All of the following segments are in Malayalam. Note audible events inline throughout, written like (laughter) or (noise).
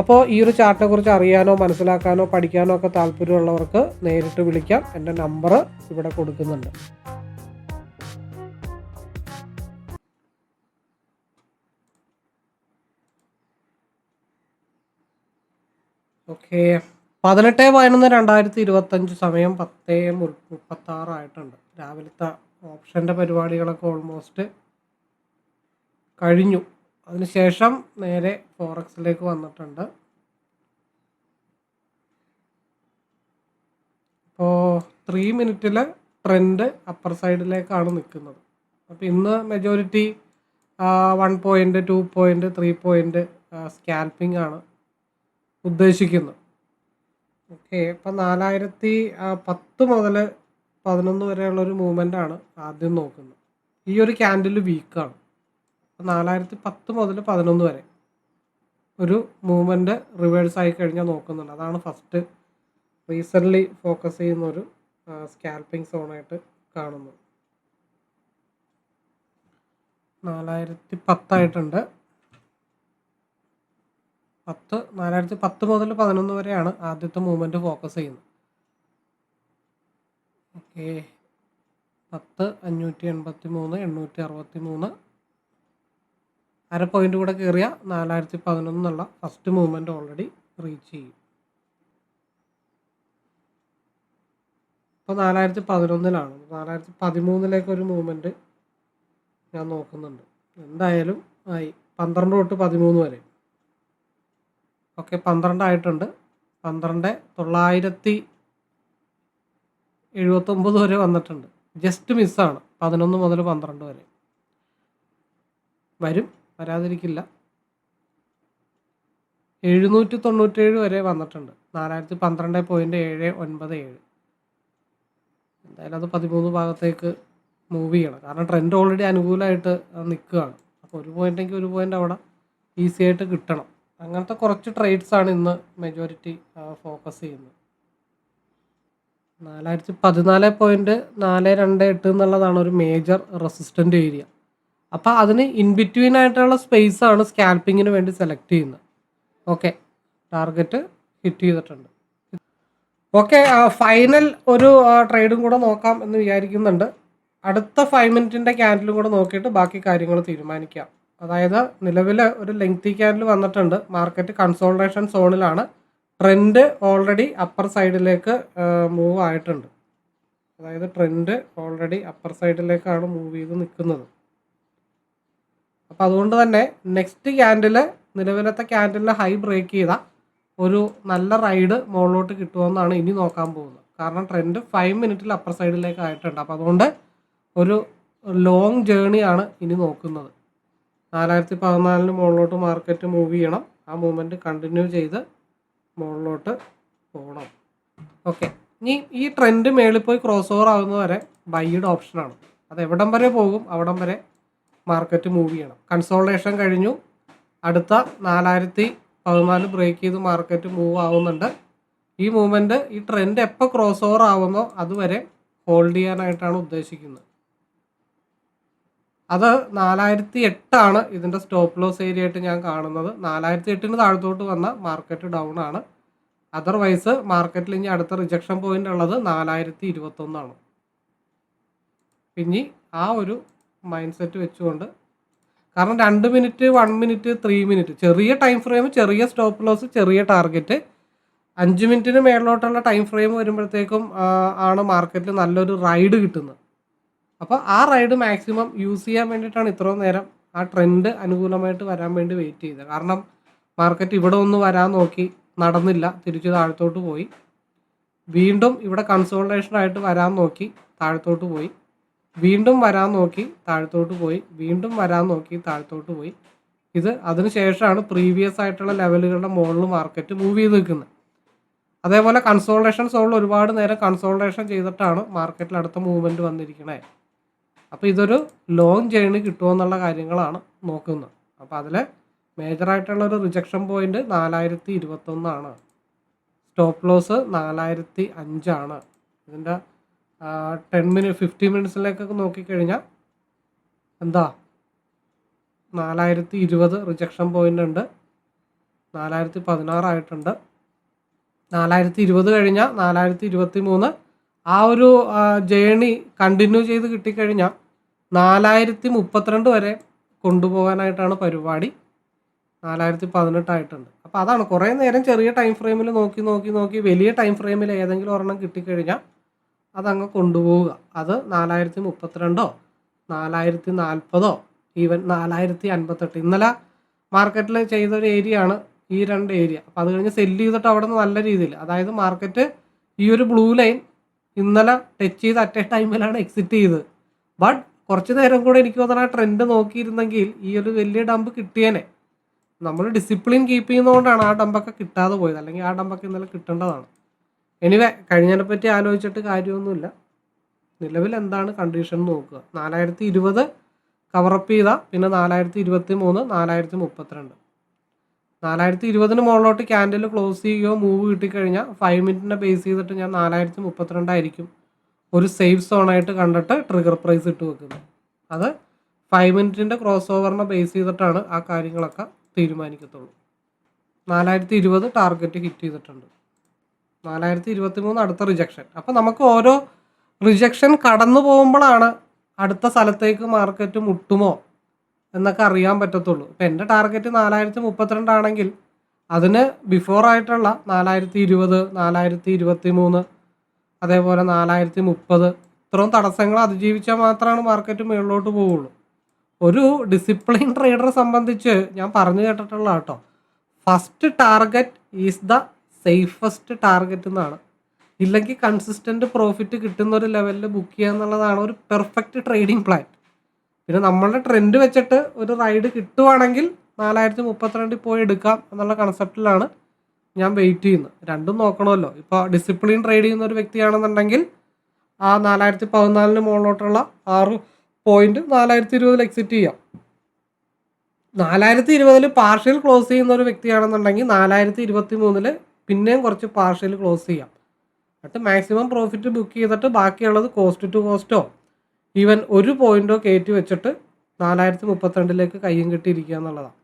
അപ്പോൾ ഈ ഒരു ചാർട്ടിനെ കുറിച്ച് അറിയാനോ മനസ്സിലാക്കാനോ പഠിക്കാനോ ഒക്കെ താല്പര്യമുള്ളവർക്ക് നേരിട്ട് വിളിക്കാം. എന്റെ നമ്പർ ഇവിടെ കൊടുക്കുന്നുണ്ട്. ഓക്കെ പതിനെട്ട് പതിനൊന്ന് രണ്ടായിരത്തി ഇരുപത്തഞ്ച് സമയം പത്തേ മുപ്പത്തി ആറായിട്ടുണ്ട് രാവിലത്തെ ഓപ്ഷന്റെ പരിപാടികളൊക്കെ ഓൾമോസ്റ്റ് കഴിഞ്ഞു. അതിനുശേഷം നേരെ ഫോറക്സിലേക്ക് വന്നിട്ടുണ്ട്. അപ്പോൾ ത്രീ മിനിറ്റിൽ ട്രെൻഡ് അപ്പർ സൈഡിലേക്കാണ് നിൽക്കുന്നത്. അപ്പോൾ ഇന്ന് majority one point two point three point scalping ആണ് ഉദ്ദേശിക്കുന്നത്. ഓക്കെ ഇപ്പം നാലായിരത്തി പത്ത് മുതൽ പതിനൊന്ന് വരെയുള്ളൊരു മൂവ്മെന്റ് ആണ് ആദ്യം നോക്കുന്നത്. ഈ ഒരു ക്യാൻഡിൽ വീക്കാണ് നാലായിരത്തി പത്ത് മുതൽ പതിനൊന്ന് വരെ. ഒരു മൂവ്മെന്റ് റിവേഴ്സ് ആയി കഴിഞ്ഞാൽ നോക്കുന്നുണ്ട്. അതാണ് ഫസ്റ്റ് റീസെന്റ്ലി ഫോക്കസ് ചെയ്യുന്ന ഒരു സ്കാൽപ്പിംഗ് സോണായിട്ട് കാണുന്നത്. നാലായിരത്തി പത്തായിട്ടുണ്ട് പത്ത് നാലായിരത്തി പത്ത് മുതൽ പതിനൊന്ന് വരെയാണ് ആദ്യത്തെ മൂവ്മെന്റ് ഫോക്കസ് ചെയ്യുന്നത്. ഓക്കെ. പത്ത് അഞ്ഞൂറ്റി എൺപത്തി മൂന്ന് എണ്ണൂറ്റി അറുപത്തി മൂന്ന് അര പോയിന്റ് കൂടെ കയറിയ നാലായിരത്തി പതിനൊന്ന് എന്നുള്ള ഫസ്റ്റ് മൂവ്മെന്റ് ഓൾറെഡി റീച്ച് ചെയ്യും. ഇപ്പോൾ നാലായിരത്തി പതിനൊന്നിലാണ് നാലായിരത്തി പതിമൂന്നിലേക്ക് ഒരു മൂവ്മെന്റ് ഞാൻ നോക്കുന്നുണ്ട്. എന്തായാലും ആയി. പന്ത്രണ്ട് തൊട്ട് പതിമൂന്ന് വരെ. ഓക്കെ പന്ത്രണ്ടായിട്ടുണ്ട് പന്ത്രണ്ട് തൊള്ളായിരത്തി എഴുപത്തൊമ്പത് വരെ വന്നിട്ടുണ്ട്. ജസ്റ്റ് മിസ്സാണ് പതിനൊന്ന് മുതൽ പന്ത്രണ്ട് വരെ. വരും. വരാതിരിക്കില്ല. എഴുന്നൂറ്റി തൊണ്ണൂറ്റേഴ് വരെ വന്നിട്ടുണ്ട്. നാലായിരത്തി പന്ത്രണ്ട് പോയിന്റ് ഏഴ് ഒൻപത് ഏഴ്. എന്തായാലും അത് പതിമൂന്ന് ഭാഗത്തേക്ക് മൂവ് ചെയ്യണം. കാരണം ട്രെൻഡ് ഓൾറെഡി അനുകൂലമായിട്ട് നിൽക്കുകയാണ്. അപ്പോൾ ഒരു പോയിന്റെങ്കിൽ ഒരു പോയിന്റ് അവിടെ ഈസി ആയിട്ട് കിട്ടണം. അങ്ങനത്തെ കുറച്ച് ട്രേഡ്സ് ആണ് ഇന്ന് മെജോറിറ്റി ഫോക്കസ് ചെയ്യുന്നത്. നാലായിരത്തി പതിനാല് പോയിന്റ് നാല് രണ്ട് എട്ട് എന്നുള്ളതാണ് ഒരു മേജർ റെസിസ്റ്റന്റ് ഏരിയ അപ്പോൾ അതിന് ഇൻ ബിറ്റ്വീൻ ആയിട്ടുള്ള സ്പേസ് ആണ് സ്കാൽപ്പിങ്ങിന് വേണ്ടി സെലക്ട് ചെയ്യുന്നത്. ഓക്കെ ടാർഗറ്റ് ഹിറ്റ് ചെയ്തിട്ടുണ്ട്. ഓക്കെ ഫൈനൽ ഒരു ട്രേഡും കൂടെ നോക്കാം എന്ന് വിചാരിക്കുന്നുണ്ട്. അടുത്ത ഫൈവ് മിനിറ്റിന്റെ ക്യാൻഡിലും കൂടെ നോക്കിയിട്ട് ബാക്കി കാര്യങ്ങൾ തീരുമാനിക്കാം. അതായത് നിലവിൽ ഒരു ലെങ്തി ക്യാൻഡിൽ വന്നിട്ടുണ്ട്. മാർക്കറ്റ് കൺസോൾട്ടേഷൻ സോണിലാണ് ട്രെൻഡ് ഓൾറെഡി അപ്പർ സൈഡിലേക്ക് മൂവ് ആയിട്ടുണ്ട്. അതായത് ട്രെൻഡ് ഓൾറെഡി അപ്പർ സൈഡിലേക്കാണ് മൂവ് ചെയ്ത് നിൽക്കുന്നത്. അപ്പം അതുകൊണ്ട് തന്നെ നെക്സ്റ്റ് ക്യാൻഡിൽ നിലവിലത്തെ ക്യാൻഡിലിൽ ഹൈ ബ്രേക്ക് ചെയ്ത ഒരു നല്ല റൈഡ് മുകളിലോട്ട് കിട്ടുമെന്നാണ് ഇനി നോക്കാൻ പോകുന്നത്. കാരണം ട്രെൻഡ് ഫൈവ് മിനിറ്റിൽ അപ്പർ സൈഡിലേക്ക് ആയിട്ടുണ്ട്. അപ്പം അതുകൊണ്ട് ഒരു ലോങ് ജേണിയാണ് ഇനി നോക്കുന്നത്. നാലായിരത്തി പതിനാലിന് മുകളിലോട്ട് മാർക്കറ്റ് മൂവ് ചെയ്യണം. ആ മൂവ്മെന്റ് കണ്ടിന്യൂ ചെയ്ത് മുകളിലോട്ട് പോകണം. ഓക്കെ ഇനി ഈ ട്രെൻഡ് മേളിൽ പോയി ക്രോസ് ഓവർ ആകുന്നവരെ ബൈയുടെ ഓപ്ഷനാണ് അത് എവിടം വരെ പോകും അവിടം വരെ മാർക്കറ്റ് മൂവ് ചെയ്യണം. കൺസോൾട്ടേഷൻ കഴിഞ്ഞു. അടുത്ത നാലായിരത്തി പതിനാല് ബ്രേക്ക് ചെയ്ത് മാർക്കറ്റ് മൂവ് ആവുന്നുണ്ട്. ഈ മൂവ്മെന്റ് ഈ ട്രെൻഡ് എപ്പോൾ ക്രോസ് ഓവർ ആവുന്നോ അതുവരെ ഹോൾഡ് ചെയ്യാനായിട്ടാണ് ഉദ്ദേശിക്കുന്നത്. അത് നാലായിരത്തി എട്ടാണ് ഇതിന്റെ സ്റ്റോപ്പ് ലോസ് ഏരിയ ആയിട്ട് ഞാൻ കാണുന്നത്. നാലായിരത്തി എട്ടിന് താഴത്തോട്ട് വന്ന മാർക്കറ്റ് ഡൗൺ ആണ്. അതർവൈസ് മാർക്കറ്റിൽ ഇനി അടുത്ത റിജക്ഷൻ പോയിന്റ് ഉള്ളത് നാലായിരത്തി ഇരുപത്തൊന്നാണ് പിന്നെ ആ ഒരു മൈൻഡ് സെറ്റ് വെച്ചുകൊണ്ട്. കാരണം രണ്ട് minute one minute three minute ചെറിയ ടൈം ഫ്രെയിം ചെറിയ സ്റ്റോപ്പ് ലോസ് ചെറിയ ടാർഗറ്റ് അഞ്ച് മിനിറ്റിന് മേളിലോട്ടുള്ള ടൈം ഫ്രെയിം വരുമ്പോഴത്തേക്കും ആണ് മാർക്കറ്റിൽ നല്ലൊരു റൈഡ് കിട്ടുന്നത്. അപ്പോൾ ആ റൈഡ് മാക്സിമം യൂസ് ചെയ്യാൻ വേണ്ടിയിട്ടാണ് ഇത്രയും നേരം ആ ട്രെൻഡ് അനുകൂലമായിട്ട് വരാൻ വേണ്ടി വെയിറ്റ് ചെയ്തത്. കാരണം മാർക്കറ്റ് ഇവിടെ ഒന്ന് വരാൻ നോക്കി നടന്നില്ല തിരിച്ച് താഴത്തോട്ട് പോയി. വീണ്ടും ഇവിടെ കൺസോൾട്ടേഷൻ ആയിട്ട് വരാൻ നോക്കി താഴത്തോട്ട് പോയി. വീണ്ടും വരാൻ നോക്കി താഴത്തോട്ട് പോയി. വീണ്ടും വരാൻ നോക്കി താഴത്തോട്ട് പോയി. ഇത് അതിനുശേഷമാണ് പ്രീവിയസ് ആയിട്ടുള്ള ലെവലുകളുടെ മുകളിൽ മാർക്കറ്റ് മൂവ് ചെയ്ത് നിൽക്കുന്നത്. അതേപോലെ കൺസോൾട്ടേഷൻ സോളിൽ ഒരുപാട് നേരം കൺസോൾട്ടേഷൻ ചെയ്തിട്ടാണ് മാർക്കറ്റിൽ അടുത്ത മൂവ്മെന്റ് വന്നിരിക്കണേ. അപ്പോൾ ഇതൊരു ലോങ് ജേണി കിട്ടുമോ എന്നുള്ള കാര്യങ്ങളാണ് നോക്കുന്നത്. അപ്പോൾ അതിൽ മേജറായിട്ടുള്ള ഒരു റിജക്ഷൻ പോയിന്റ് നാലായിരത്തി ഇരുപത്തൊന്നാണ്. സ്റ്റോപ്പ് ലോസ് നാലായിരത്തി അഞ്ചാണ്. ഇതിന്റെ ടെൻ മിനിറ്റ് ഫിഫ്റ്റി മിനിറ്റ്സിലേക്കൊക്കെ നോക്കിക്കഴിഞ്ഞാൽ എന്താ? നാലായിരത്തി ഇരുപത് റിജക്ഷൻ പോയിന്റ് ഉണ്ട്. നാലായിരത്തി പതിനാറായിട്ടുണ്ട് നാലായിരത്തി ഇരുപത് കഴിഞ്ഞാൽ നാലായിരത്തി ഇരുപത്തി മൂന്ന് ആ ഒരു ജേണി കണ്ടിന്യൂ ചെയ്ത് കിട്ടിക്കഴിഞ്ഞാൽ നാലായിരത്തി മുപ്പത്തിരണ്ട് വരെ കൊണ്ടുപോകാനായിട്ടാണ് പരിപാടി. നാലായിരത്തി പതിനെട്ടായിട്ടുണ്ട് അപ്പോൾ അതാണ് കുറേ നേരം ചെറിയ ടൈം ഫ്രെയിമിൽ നോക്കി നോക്കി നോക്കി വലിയ ടൈം ഫ്രെയിമിൽ ഏതെങ്കിലും ഒരെണ്ണം കിട്ടിക്കഴിഞ്ഞാൽ അതങ്ങ് കൊണ്ടുപോവുക. അത് നാലായിരത്തി മുപ്പത്തിരണ്ടോ നാലായിരത്തി നാൽപ്പതോ ഈവൻ നാലായിരത്തി അൻപത്തെട്ട് ഇന്നലെ മാർക്കറ്റിൽ ചെയ്തൊരു ഏരിയ ആണ് ഈ രണ്ട് ഏരിയ. അപ്പോൾ അത് കഴിഞ്ഞ് സെല്ല് ചെയ്തിട്ട് അവിടെ നിന്ന് നല്ല രീതിയിൽ. അതായത് മാർക്കറ്റ് ഈ ഒരു ബ്ലൂ ലൈൻ ഇന്നലെ ടച്ച് ചെയ്ത് അറ്റ് ടൈമിലാണ് എക്സിറ്റ് ചെയ്തത് ബട്ട് കുറച്ച് നേരം കൂടെ എനിക്ക് തോന്നുന്ന ആ ട്രെൻഡ് നോക്കിയിരുന്നെങ്കിൽ ഈ ഒരു വലിയ ഡമ്പ് കിട്ടിയേനെ. നമ്മൾ ഡിസിപ്ലിൻ കീപ്പ് ചെയ്യുന്നതുകൊണ്ടാണ് ആ ഡമ്പൊക്കെ കിട്ടാതെ പോയത്. അല്ലെങ്കിൽ ആ ഡമ്പൊക്കെ ഇന്നലെ കിട്ടേണ്ടതാണ്. എനിവേ കഴിഞ്ഞതിനെ പറ്റി ആലോചിച്ചിട്ട് കാര്യമൊന്നുമില്ല. നിലവിൽ എന്താണ് കണ്ടീഷൻ നോക്കുക. നാലായിരത്തി ഇരുപത് കവറപ്പ് ചെയ്ത പിന്നെ നാലായിരത്തി ഇരുപത്തി മൂന്ന് നാലായിരത്തി മുപ്പത്തിരണ്ട് നാലായിരത്തി ഇരുപതിന് മുകളിലോട്ട് ക്യാൻഡിൽ ക്ലോസ് ചെയ്യുകയോ മൂവ് കിട്ടിക്കഴിഞ്ഞാൽ ഫൈവ് മിനിറ്റിനെ ബേസ് ചെയ്തിട്ട് ഞാൻ നാലായിരത്തി മുപ്പത്തിരണ്ടായിരിക്കും ഒരു സേഫ് സോണായിട്ട് കണ്ടിട്ട് ട്രിഗർ പ്രൈസ് ഇട്ട് വെക്കുന്നത്. അത് ഫൈവ് മിനിറ്റിന്റെ ക്രോസ് ഓവറിനെ ബേസ് ചെയ്തിട്ടാണ് ആ കാര്യങ്ങളൊക്കെ തീരുമാനിക്കത്തുള്ളൂ. നാലായിരത്തി ഇരുപത് ടാർഗറ്റ് ഹിറ്റ് ചെയ്തിട്ടുണ്ട്. നാലായിരത്തി ഇരുപത്തി മൂന്ന് അടുത്ത റിജക്ഷൻ അപ്പം നമുക്ക് ഓരോ റിജക്ഷൻ കടന്നു പോകുമ്പോഴാണ് അടുത്ത സ്ഥലത്തേക്ക് മാർക്കറ്റ് മുട്ടുമോ എന്നൊക്കെ അറിയാൻ പറ്റത്തുള്ളൂ. ഇപ്പം എന്റെ ടാർഗറ്റ് നാലായിരത്തി മുപ്പത്തിരണ്ടാണെങ്കിൽ അതിന് ബിഫോർ ആയിട്ടുള്ള നാലായിരത്തി ഇരുപത് നാലായിരത്തി ഇരുപത്തി മൂന്ന് അതേപോലെ നാലായിരത്തി മുപ്പത് ഇത്രയും തടസ്സങ്ങൾ അതിജീവിച്ചാൽ മാത്രമാണ് മാർക്കറ്റ് മുകളിലോട്ട് പോവുള്ളൂ. ഒരു ഡിസിപ്ലിൻ ട്രേഡറെ സംബന്ധിച്ച് ഞാൻ പറഞ്ഞു കേട്ടിട്ടുള്ള കേട്ടോ first target is the safest target എന്നാണ് ഇല്ലെങ്കിൽ കൺസിസ്റ്റന്റ് പ്രോഫിറ്റ് കിട്ടുന്ന ഒരു ലെവലിൽ ബുക്ക് ചെയ്യുക എന്നുള്ളതാണ് ഒരു പെർഫെക്റ്റ് ട്രേഡിംഗ് പ്ലാൻ പിന്നെ നമ്മളുടെ ട്രെൻഡ് വെച്ചിട്ട് ഒരു റൈഡ് കിട്ടുവാണെങ്കിൽ നാലായിരത്തി മുപ്പത്തിരണ്ടിൽ പോയി എടുക്കാം എന്നുള്ള കൺസെപ്റ്റിലാണ് ഞാൻ വെയിറ്റ് ചെയ്യുന്നത്. രണ്ടും നോക്കണമല്ലോ. ഇപ്പോൾ ഡിസിപ്ലിൻ ട്രേഡ് ചെയ്യുന്ന ഒരു വ്യക്തിയാണെന്നുണ്ടെങ്കിൽ ആ നാലായിരത്തി പതിനാലിന് മുകളിലോട്ടുള്ള ആറ് പോയിന്റ് നാലായിരത്തി ഇരുപതിൽ എക്സിറ്റ് ചെയ്യാം. നാലായിരത്തി ഇരുപതിൽ പാർഷ്യൽ ക്ലോസ് ചെയ്യുന്ന ഒരു വ്യക്തിയാണെന്നുണ്ടെങ്കിൽ നാലായിരത്തി ഇരുപത്തി മൂന്നിൽ പിന്നെയും കുറച്ച് പാർഷ്യൽ ക്ലോസ് ചെയ്യാം. എന്നിട്ട് മാക്സിമം പ്രോഫിറ്റ് ബുക്ക് ചെയ്തിട്ട് ബാക്കിയുള്ളത് കോസ്റ്റ് ടു കോസ്റ്റോ ഈവൻ ഒരു പോയിന്റോ കയറ്റി വെച്ചിട്ട് നാലായിരത്തി മുപ്പത്തിരണ്ടിലേക്ക് കയ്യും കെട്ടിയിരിക്കുക എന്നുള്ളതാണ്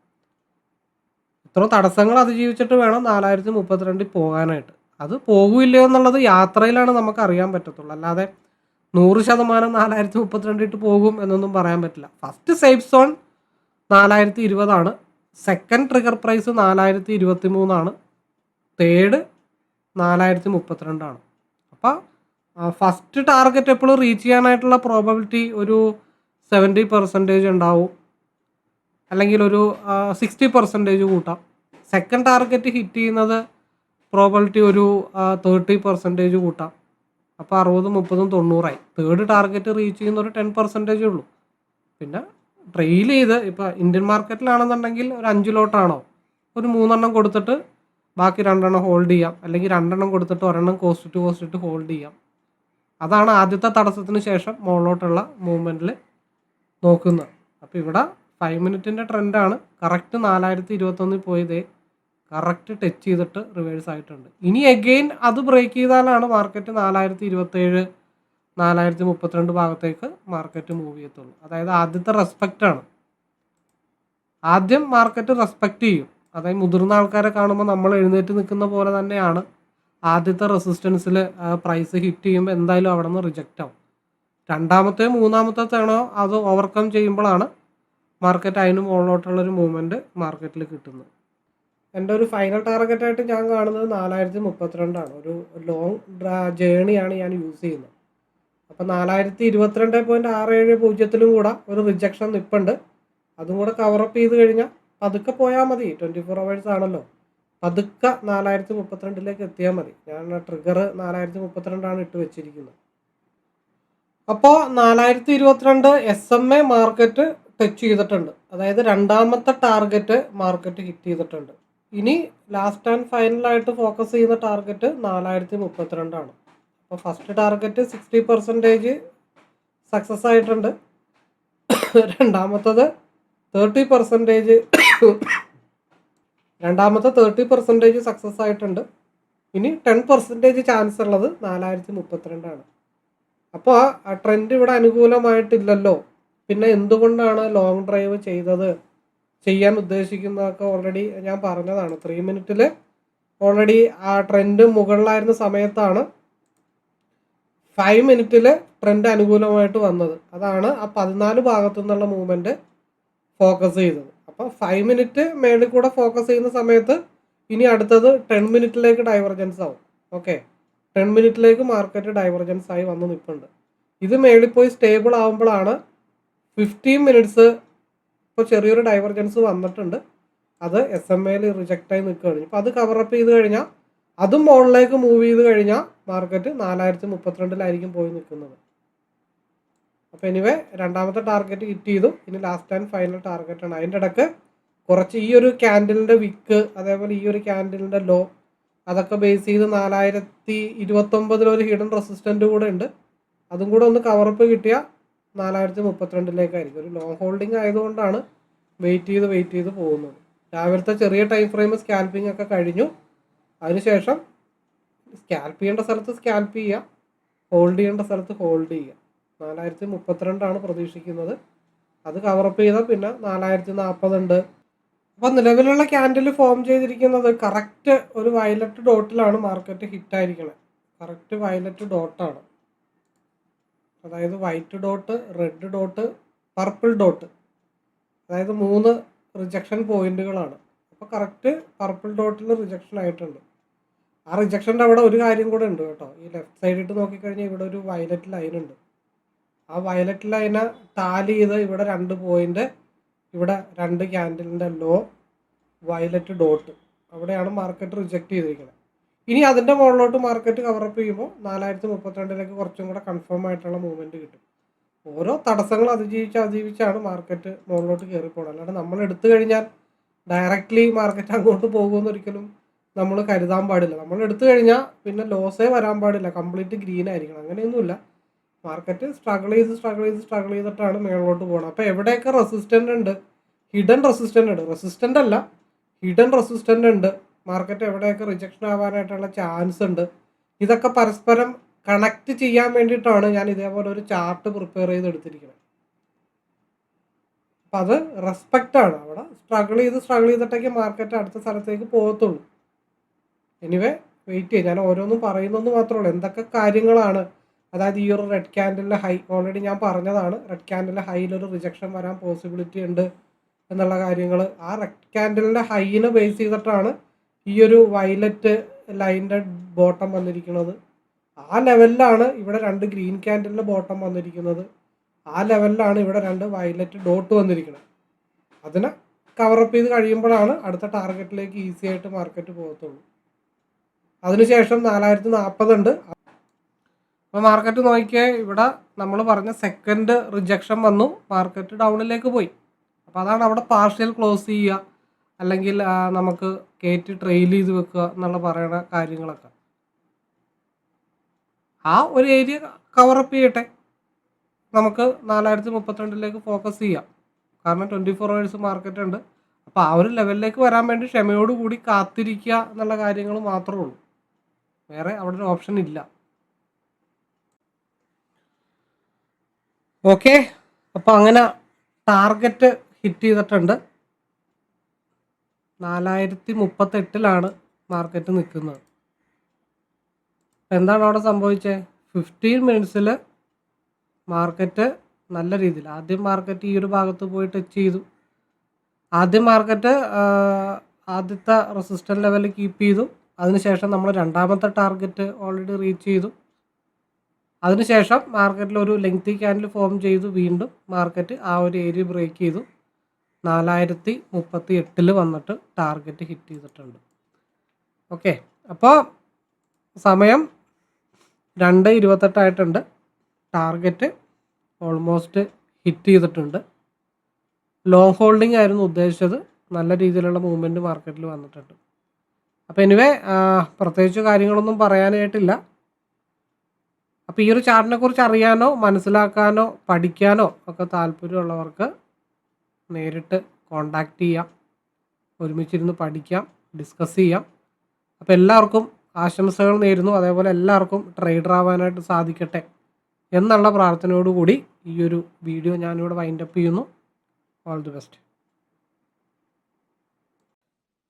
ഇത്ര തടസ്സങ്ങൾ അതിജീവിച്ചിട്ട് വേണം നാലായിരത്തി മുപ്പത്തിരണ്ടിൽ പോകാനായിട്ട്. അത് പോകില്ലയോ എന്നുള്ളത് യാത്രയിലാണ് നമുക്ക് അറിയാൻ പറ്റത്തുള്ളൂ. അല്ലാതെ നൂറ് ശതമാനം നാലായിരത്തി മുപ്പത്തിരണ്ടിട്ട് പോകും എന്നൊന്നും പറയാൻ പറ്റില്ല. ഫസ്റ്റ് സേഫ് സോൺ നാലായിരത്തി ഇരുപതാണ് സെക്കൻഡ് ട്രിഗർ പ്രൈസ് നാലായിരത്തി ഇരുപത്തി മൂന്നാണ് തേർഡ് നാലായിരത്തി മുപ്പത്തിരണ്ടാണ് അപ്പോൾ ഫസ്റ്റ് ടാർഗറ്റ് എപ്പോഴും റീച്ച് ചെയ്യാനായിട്ടുള്ള പ്രോബബിലിറ്റി ഒരു സെവന്റി പെർസെന്റേജ് ഉണ്ടാവും. അല്ലെങ്കിൽ ഒരു സിക്സ്റ്റി പെർസെന്റേജ് കൂട്ടാം. സെക്കൻഡ് ടാർഗറ്റ് ഹിറ്റ് ചെയ്യുന്നത് പ്രോബബിലിറ്റി ഒരു തേർട്ടി പെർസെന്റേജ് കൂട്ടാം. അപ്പോൾ അറുപതും മുപ്പതും തൊണ്ണൂറായി. തേർഡ് ടാർഗറ്റ് റീച്ച് ചെയ്യുന്ന ഒരു ടെൻ പെർസെന്റേജേ ഉള്ളൂ. പിന്നെ ട്രെയിൽ ചെയ്ത് ഇപ്പോൾ ഇന്ത്യൻ മാർക്കറ്റിലാണെന്നുണ്ടെങ്കിൽ ഒരു അഞ്ച് ലോട്ടാണോ ഒരു മൂന്നെണ്ണം കൊടുത്തിട്ട് ബാക്കി രണ്ടെണ്ണം ഹോൾഡ് ചെയ്യാം. അല്ലെങ്കിൽ രണ്ടെണ്ണം കൊടുത്തിട്ട് ഒരെണ്ണം കോസ്റ്റ് ടു കോസ്റ്റ് ഇട്ട് ഹോൾഡ് ചെയ്യാം. അതാണ് ആദ്യത്തെ തടസ്സത്തിന് ശേഷം മുകളിലോട്ടുള്ള മൂവ്മെന്റിൽ നോക്കുന്നത്. അപ്പോൾ ഇവിടെ ഫൈവ് മിനിറ്റിന്റെ ട്രെൻഡാണ് കറക്റ്റ് നാലായിരത്തി ഇരുപത്തൊന്നിൽ പോയതേ കറക്റ്റ് ടച്ച് ചെയ്തിട്ട് റിവേഴ്സ് ആയിട്ടുണ്ട്. ഇനി എഗെയിൻ അത് ബ്രേക്ക് ചെയ്താലാണ് മാർക്കറ്റ് നാലായിരത്തി ഇരുപത്തേഴ് നാലായിരത്തി മുപ്പത്തിരണ്ട് ഭാഗത്തേക്ക് മാർക്കറ്റ് മൂവ് ചെയ്യത്തുള്ളൂ. അതായത് ആദ്യത്തെ റെസ്പെക്റ്റ് ആണ്. ആദ്യം മാർക്കറ്റ് റെസ്പെക്റ്റ് ചെയ്യും. അതായത് മുതിർന്ന ആൾക്കാരെ കാണുമ്പോൾ നമ്മൾ എഴുന്നേറ്റ് നിൽക്കുന്ന പോലെ തന്നെയാണ് ആദ്യത്തെ റെസിസ്റ്റൻസിൽ പ്രൈസ് ഹിറ്റ് ചെയ്യുമ്പോൾ എന്തായാലും അവിടെ നിന്ന് റിജക്റ്റ് ആവും. രണ്ടാമത്തെ മൂന്നാമത്തെ തവണ അത് ഓവർകം ചെയ്യുമ്പോഴാണ് മാർക്കറ്റ് അതിന് മുകളിലോട്ടുള്ളൊരു മൂവ്മെന്റ് മാർക്കറ്റിൽ കിട്ടുന്നത്. എന്റെ ഒരു ഫൈനൽ ടാർഗറ്റായിട്ട് ഞാൻ കാണുന്നത് നാലായിരത്തി മുപ്പത്തിരണ്ടാണ് ഒരു ലോങ് ജേണിയാണ് ഞാൻ യൂസ് ചെയ്യുന്നത്. അപ്പോൾ നാലായിരത്തി ഇരുപത്തിരണ്ട് പോയിന്റ് ആറ് ഏഴ് പൂജ്യത്തിലും കൂടെ ഒരു റിജക്ഷൻ നിൽപ്പുണ്ട് അതും കൂടെ കവറപ്പ് ചെയ്ത് കഴിഞ്ഞാൽ പതുക്കെ പോയാൽ മതി. ട്വന്റി ഫോർ അവേഴ്സ് ആണല്ലോ. പതുക്കെ നാലായിരത്തി മുപ്പത്തിരണ്ടിലേക്ക് എത്തിയാൽ മതി. ഞാൻ ട്രിഗർ നാലായിരത്തി മുപ്പത്തിരണ്ടാണ് ഇട്ട് വെച്ചിരിക്കുന്നത്. അപ്പോൾ നാലായിരത്തി ഇരുപത്തിരണ്ട് S M A market touch ചെയ്തിട്ടുണ്ട്. അതായത് രണ്ടാമത്തെ ടാർഗറ്റ് മാർക്കറ്റ് ഹിറ്റ് ചെയ്തിട്ടുണ്ട്. ഇനി ലാസ്റ്റ് ആൻഡ് ഫൈനലായിട്ട് ഫോക്കസ് ചെയ്യുന്ന ടാർഗറ്റ് നാലായിരത്തി മുപ്പത്തിരണ്ടാണ് അപ്പോൾ first target sixty percentage success ആയിട്ടുണ്ട്. (coughs) രണ്ടാമത്തത് തേർട്ടി പെർസെന്റേജ് രണ്ടാമത്തെ തേർട്ടി പെർസെന്റേജ് സക്സസ് ആയിട്ടുണ്ട്. ഇനി ടെൻ പെർസെന്റേജ് ചാൻസ് ഉള്ളത് നാലായിരത്തി മുപ്പത്തിരണ്ടാണ് അപ്പോൾ ആ ട്രെൻഡ് ഇവിടെ അനുകൂലമായിട്ടില്ലല്ലോ. പിന്നെ എന്തുകൊണ്ടാണ് ലോങ് ഡ്രൈവ് ചെയ്തത്? ചെയ്യാൻ ഉദ്ദേശിക്കുന്നതൊക്കെ ഓൾറെഡി ഞാൻ പറഞ്ഞതാണ്. ത്രീ മിനിറ്റിൽ ഓൾറെഡി ആ ട്രെൻഡ് മുകളിലായിരുന്ന സമയത്താണ് ഫൈവ് മിനിറ്റിൽ ട്രെൻഡ് അനുകൂലമായിട്ട് വന്നത്. അതാണ് ആ പതിനാല് ഭാഗത്തു നിന്നുള്ള മൂവ്മെന്റ് ഫോക്കസ് ചെയ്തത്. അപ്പോൾ ഫൈവ് മിനിറ്റ് മേളിൽ കൂടെ ഫോക്കസ് ചെയ്യുന്ന സമയത്ത് ഇനി അടുത്തത് ടെൻ മിനിറ്റിലേക്ക് ഡൈവർജൻസ് ആവും. ഓക്കെ ടെൻ മിനിറ്റിലേക്ക് മാർക്കറ്റ് ഡൈവർജൻസ് ആയി വന്ന് നിൽപ്പുണ്ട് ഇത് മേളിൽ പോയി സ്റ്റേബിൾ ആകുമ്പോഴാണ് ഫിഫ്റ്റീൻ മിനിറ്റ്സ് ഇപ്പോൾ ചെറിയൊരു ഡൈവർജൻസ് വന്നിട്ടുണ്ട്. അത് എസ് എം എയിൽ റിജക്റ്റ് ആയി നിൽക്കുകയാണ്. ഇപ്പോൾ അത് കവറപ്പ് ചെയ്ത് കഴിഞ്ഞാൽ അതും മുകളിലേക്ക് മൂവ് ചെയ്ത് കഴിഞ്ഞാൽ മാർക്കറ്റ് നാലായിരത്തി മുപ്പത്തിരണ്ടിലായിരിക്കും പോയി നിൽക്കുന്നത്. അപ്പോൾ എനിവേ രണ്ടാമത്തെ ടാർഗറ്റ് ഹിറ്റ് ചെയ്തു. ഇനി ലാസ്റ്റ് ആൻഡ് ഫൈനൽ ടാർഗറ്റ് ആണ്. അതിന്റെ ഇടയ്ക്ക് കുറച്ച് ഈ ഒരു ക്യാൻഡിലിന്റെ വിക്ക് അതേപോലെ ഈ ഒരു ക്യാൻഡിലിന്റെ ലോ അതൊക്കെ ബേസ് ചെയ്ത് നാലായിരത്തി ഇരുപത്തൊമ്പതിൽ ഒരു ഹിഡൻ റെസിസ്റ്റന്റ് കൂടെ ഉണ്ട്. അതും കൂടെ ഒന്ന് കവറപ്പ് കിട്ടിയാൽ നാലായിരത്തി മുപ്പത്തിരണ്ടിലേക്കായിരിക്കും ഒരു ലോങ് ഹോൾഡിംഗ് ആയതുകൊണ്ടാണ് വെയിറ്റ് ചെയ്ത് വെയിറ്റ് ചെയ്ത് പോകുന്നത്. രാവിലത്തെ ചെറിയ ടൈം ഫ്രെയിം സ്കാൽപ്പിംഗ് ഒക്കെ കഴിഞ്ഞു. അതിനുശേഷം സ്കാൽപ്പ് ചെയ്യേണ്ട സ്ഥലത്ത് സ്കാൽപ്പ് ചെയ്യുക ഹോൾഡ് ചെയ്യേണ്ട സ്ഥലത്ത് ഹോൾഡ് ചെയ്യുക. നാലായിരത്തി മുപ്പത്തിരണ്ടാണ് പ്രതീക്ഷിക്കുന്നത്. അത് കവറപ്പ് ചെയ്താൽ പിന്നെ നാലായിരത്തി നാൽപ്പതുണ്ട് അപ്പോൾ നിലവിലുള്ള ക്യാൻഡിൽ ഫോം ചെയ്തിരിക്കുന്നത് കറക്റ്റ് ഒരു വയലറ്റ് ഡോട്ടിലാണ് മാർക്കറ്റ് ഹിറ്റ് ആയിരിക്കണത് കറക്റ്റ് വയലറ്റ് ഡോട്ടാണ് അതായത് white dot red dot purple dot അതായത് മൂന്ന് റിജക്ഷൻ പോയിന്റുകളാണ് അപ്പോൾ കറക്റ്റ് പർപ്പിൾ ഡോട്ടിൽ റിജക്ഷൻ ആയിട്ടുണ്ട്. ആ റിജക്ഷന്റെ അവിടെ ഒരു കാര്യം കൂടെ ഉണ്ട് കേട്ടോ. ഈ ലെഫ്റ്റ് സൈഡിട്ട് നോക്കിക്കഴിഞ്ഞാൽ ഇവിടെ ഒരു വയലറ്റ് ലൈൻ ഉണ്ട്. ആ വയലറ്റ് ലൈന് ടാലി ചെയ്ത് ഇവിടെ രണ്ട് പോയിന്റ് ഇവിടെ രണ്ട് ക്യാൻഡിലിന്റെ ലോ വയലറ്റ് ഡോട്ട് അവിടെയാണ് മാർക്കറ്റ് റിജക്റ്റ് ചെയ്തിരിക്കുന്നത്. ഇനി അതിന്റെ മുകളിലോട്ട് മാർക്കറ്റ് കവറപ്പ് ചെയ്യുമ്പോൾ നാലായിരത്തി മുപ്പത്തിരണ്ടിലേക്ക് കുറച്ചും കൂടെ കൺഫേം ആയിട്ടുള്ള മൂവ്മെന്റ് കിട്ടും. ഓരോ തടസ്സങ്ങൾ അതിജീവിച്ച് അതിജീവിച്ചാണ് മാർക്കറ്റ് മുകളിലോട്ട് പോകുന്നത് അല്ലാണ്ട് നമ്മൾ എടുത്തു കഴിഞ്ഞാൽ ഡയറക്റ്റ്ലി മാർക്കറ്റ് അങ്ങോട്ട് പോകുമെന്ന് ഒരിക്കലും നമ്മൾ കരുതാൻ പാടില്ല. നമ്മൾ എടുത്തു കഴിഞ്ഞാൽ പിന്നെ ലോസേ വരാൻ പാടില്ല. കംപ്ലീറ്റ് ഗ്രീൻ ആയിരിക്കണം. അങ്ങനെയൊന്നുമില്ല. മാർക്കറ്റ് സ്ട്രഗിൾ ചെയ്ത് സ്ട്രഗിൾ ചെയ്ത് സ്ട്രഗിൾ ചെയ്തിട്ടാണ് മേളിലോട്ട് പോകുന്നത് അപ്പോൾ എവിടെയൊക്കെ റെസിസ്റ്റന്റ് ഉണ്ട്? ഹിഡൻ റെസിസ്റ്റന്റ് ഉണ്ട്. റെസിസ്റ്റന്റ് അല്ല ഹിഡൻ റെസിസ്റ്റന്റ് ഉണ്ട്. മാർക്കറ്റ് എവിടെയൊക്കെ റിജക്ഷൻ ആവാനായിട്ടുള്ള ചാൻസ് ഉണ്ട്. ഇതൊക്കെ പരസ്പരം കണക്ട് ചെയ്യാൻ വേണ്ടിയിട്ടാണ് ഞാൻ ഇതേപോലെ ഒരു ചാർട്ട് പ്രിപ്പയർ ചെയ്ത് എടുത്തിരിക്കുന്നത് അപ്പം അത് റെസ്പെക്റ്റ് ആണ്. അവിടെ സ്ട്രഗിൾ ചെയ്ത് സ്ട്രഗിൾ ചെയ്തിട്ടൊക്കെ മാർക്കറ്റ് അടുത്ത സ്ഥലത്തേക്ക് പോകത്തുള്ളൂ. എനിവേ വെയിറ്റ് ചെയ്യും. ഞാൻ ഓരോന്നും പറയുന്നെന്ന് മാത്രമേ ഉള്ളൂ. എന്തൊക്കെ കാര്യങ്ങളാണ് അതായത് ഈ ഒരു റെഡ് ക്യാൻഡലിന്റെ ഹൈ ഓൾറെഡി ഞാൻ പറഞ്ഞതാണ് റെഡ് ക്യാൻഡലിന്റെ ഹൈയിലൊരു റിജക്ഷൻ വരാൻ പോസിബിലിറ്റി ഉണ്ട് എന്നുള്ള കാര്യങ്ങൾ. ആ റെഡ് ക്യാൻഡലിന്റെ ഹൈയിനെ ബേസ് ചെയ്തിട്ടാണ് ഈ ഒരു വയലറ്റ് ലൈന്റെ ബോട്ടം വന്നിരിക്കുന്നത്. ആ ലെവലിലാണ് ഇവിടെ രണ്ട് ഗ്രീൻ ക്യാൻഡലിന്റെ ബോട്ടം വന്നിരിക്കുന്നത്. ആ ലെവലിലാണ് ഇവിടെ രണ്ട് വയലറ്റ് ഡോട്ട് വന്നിരിക്കുന്നത്. അതിനെ കവറപ്പ് ചെയ്ത് കഴിയുമ്പോഴാണ് അടുത്ത ടാർഗറ്റിലേക്ക് ഈസി ആയിട്ട് മാർക്കറ്റ് പോകത്തുള്ളൂ. അതിനുശേഷം നാലായിരത്തി നാൽപ്പതുണ്ട്. അപ്പോൾ മാർക്കറ്റ് നോക്കിയാൽ ഇവിടെ നമ്മൾ പറഞ്ഞ സെക്കൻഡ് റിജക്ഷൻ വന്നു. മാർക്കറ്റ് ഡൗണിലേക്ക് പോയി. അപ്പോൾ അതാണ് അവിടെ പാർഷ്യൽ ക്ലോസ് ചെയ്യുക. അല്ലെങ്കിൽ നമുക്ക് കയറ്റി ട്രെയിൽ ചെയ്ത് വെക്കുക എന്നുള്ള പറയുന്ന കാര്യങ്ങളൊക്കെ. ആ ഒരു ഏരിയ കവറപ്പ് ചെയ്യട്ടെ. നമുക്ക് നാലായിരത്തി മുപ്പത്തിരണ്ടിലേക്ക് ഫോക്കസ് ചെയ്യാം. കാരണം ട്വന്റി ഫോർ അവേഴ്സ് മാർക്കറ്റ് ഉണ്ട്. അപ്പോൾ ആ ഒരു ലെവലിലേക്ക് വരാൻ വേണ്ടി ക്ഷമയോടുകൂടി കാത്തിരിക്കുക എന്നുള്ള കാര്യങ്ങൾ മാത്രമേ ഉള്ളൂ. വേറെ അവിടെ ഒരു ഓപ്ഷൻ ഇല്ല. ഓക്കെ. അപ്പോൾ അങ്ങനെ ടാർഗറ്റ് ഹിറ്റ് ചെയ്തിട്ടുണ്ട്. നാലായിരത്തി മുപ്പത്തെട്ടിലാണ് മാർക്കറ്റ് നിൽക്കുന്നത്. എന്താണ് അവിടെ സംഭവിച്ചത് ഫിഫ്റ്റീൻ മിനിറ്റ്സിൽ മാർക്കറ്റ് നല്ല രീതിയിൽ ആദ്യം മാർക്കറ്റ് ഈ ഒരു ഭാഗത്ത് പോയി ടച്ച് ചെയ്തു. ആദ്യം മാർക്കറ്റ് ആദ്യത്തെ റെസിസ്റ്റന്റ് ലെവൽ കീപ്പ് ചെയ്തു. അതിനുശേഷം നമ്മൾ രണ്ടാമത്തെ ടാർഗറ്റ് ഓൾറെഡി റീച്ച് ചെയ്തു. അതിനുശേഷം മാർക്കറ്റിൽ ഒരു ലെങ്തി ക്യാൻഡിൽ ഫോം ചെയ്തു. വീണ്ടും മാർക്കറ്റ് ആ ഒരു ഏരിയ ബ്രേക്ക് ചെയ്തു. നാലായിരത്തി മുപ്പത്തി എട്ടിൽ വന്നിട്ട് ടാർഗറ്റ് ഹിറ്റ് ചെയ്തിട്ടുണ്ട്. ഓക്കെ അപ്പോൾ സമയം രണ്ട് ഇരുപത്തെട്ടായിട്ടുണ്ട് ടാർഗറ്റ് ഓൾമോസ്റ്റ് ഹിറ്റ് ചെയ്തിട്ടുണ്ട്. ലോങ് ഹോൾഡിംഗ് ആയിരുന്നു ഉദ്ദേശിച്ചത്. നല്ല രീതിയിലുള്ള മൂവ്മെന്റ് മാർക്കറ്റിൽ വന്നിട്ടുണ്ട്. അപ്പോൾ എനിവേ പ്രത്യേകിച്ച് കാര്യങ്ങളൊന്നും പറയാനായിട്ടില്ല. അപ്പോൾ ഈ ഒരു ചാർട്ടിനെ കുറിച്ച് അറിയാനോ മനസ്സിലാക്കാനോ പഠിക്കാനോ ഒക്കെ താല്പര്യമുള്ളവർക്ക് നേരിട്ട് കോണ്ടാക്ട് ചെയ്യാം. ഒരുമിച്ചിരുന്ന് പഠിക്കാം ഡിസ്കസ് ചെയ്യാം. അപ്പോൾ എല്ലാവർക്കും ആശംസകൾ നേരുന്നു. അതേപോലെ എല്ലാവർക്കും ട്രേഡർ ആവാനായിട്ട് സാധിക്കട്ടെ എന്നുള്ള പ്രാർത്ഥനയോടുകൂടി ഈ ഒരു വീഡിയോ ഞാനിവിടെ വൈൻഡപ്പ് ചെയ്യുന്നു. All the best